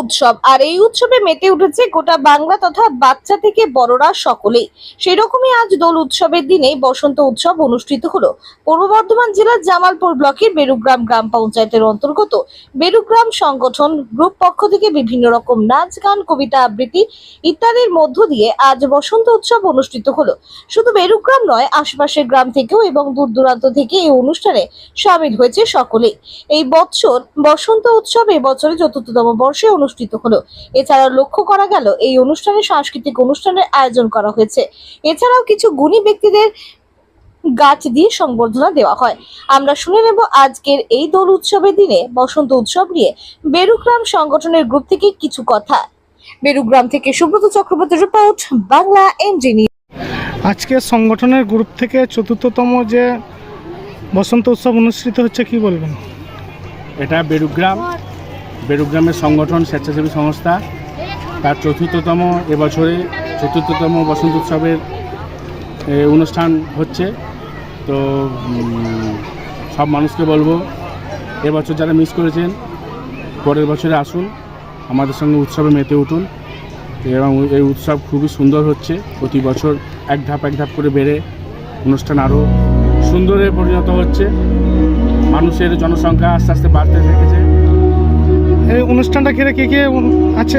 উৎসব। আর এই উৎসবে মেতে উঠেছে গোটা বাংলা তথা বাচ্চা থেকে বড়রা সকলেই। সেই রকমই আজ দোল উৎসবের দিনে বসন্ত উৎসব অনুষ্ঠিত হলো। পূর্ব বর্ধমান জেলার জামালপুর ব্লকের বেরুগ্রাম গ্রাম পঞ্চায়েতের অন্তর্গত বেরুগ্রাম সংগঠন গ্রুপ পক্ষ থেকে বিভিন্ন রকম নাচ, গান, কবিতা আবৃত্তি ইত্যাদির মধ্য দিয়ে আজ বসন্ত উৎসব অনুষ্ঠিত হলো। শুধু বেরুগ্রাম নয়, আশেপাশের গ্রাম থেকেও এবং দূর দূরান্ত থেকে এই অনুষ্ঠানে সামিল হয়েছে সকলেই। এই বছর বসন্ত উৎসব এবছরে চতুর্থতম বর্ষে অনুষ্ঠিত হলো। এছাড়াও লক্ষ্য করা গেল এই অনুষ্ঠানে সাংস্কৃতিক অনুষ্ঠানের আয়োজন করা হয়েছে। এছাড়াও কিছু গুণী ব্যক্তিদের গাছ দিয়ে সংবর্ধনা দেওয়া হয়। আমরা শুনে নেব আজকের এই দোল উৎসবের দিনে বসন্ত উৎসব নিয়ে বেরুগ্রাম সংগঠনের গ্রুপ থেকে কিছু কথা। বেরুগ্রাম থেকে সুব্রত চক্রবর্তী রিপোর্ট বাংলা এনজিনি আজকে সংগঠনের গ্রুপ থেকে চতুর্থতম যে বসন্ত উৎসব অনুষ্ঠিত হচ্ছে কি বলবেন? এটা বেরুগ্রাম বেরুগ্রামের সংগঠন স্বেচ্ছাসেবী সংস্থা, তার চতুর্থতম এবছরে চতুর্থতম বসন্ত উৎসবের অনুষ্ঠান হচ্ছে। তো সব মানুষকে বলব, এবছর যারা মিস করেছেন, পরের বছরে আসুন, আমাদের সঙ্গে উৎসবে মেতে উঠুন। এবং এই উৎসব খুবই সুন্দর হচ্ছে, প্রতি বছর এক ধাপ এক ধাপ করে বেড়ে অনুষ্ঠান আরও সুন্দরে পরিণত হচ্ছে। মানুষের জনসংখ্যা আস্তে আস্তে বাড়তে থেকেছে অনুষ্ঠানটা ঘিরে কে কে আছে?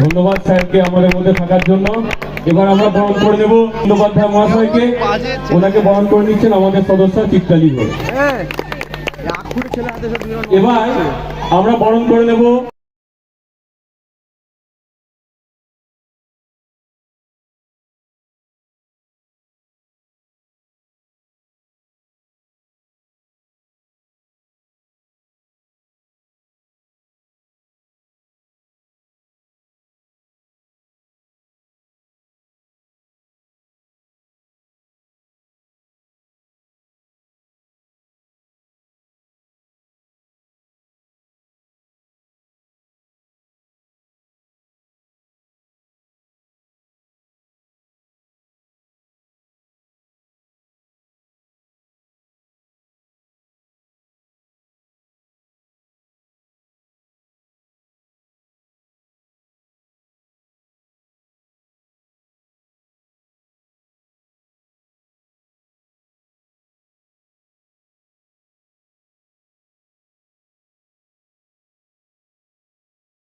ধন্যবাদ স্যারকে আমাদের মধ্যে থাকার জন্য। এবার আমরা বরণ করে নেব বন্দ্যোপাধ্যায় মহাশয়কে। ওনাকে বরণ করে নিচ্ছেন আমাদের সদস্য চিত্তালি ঘোষ এবার আমরা বরণ করে নেব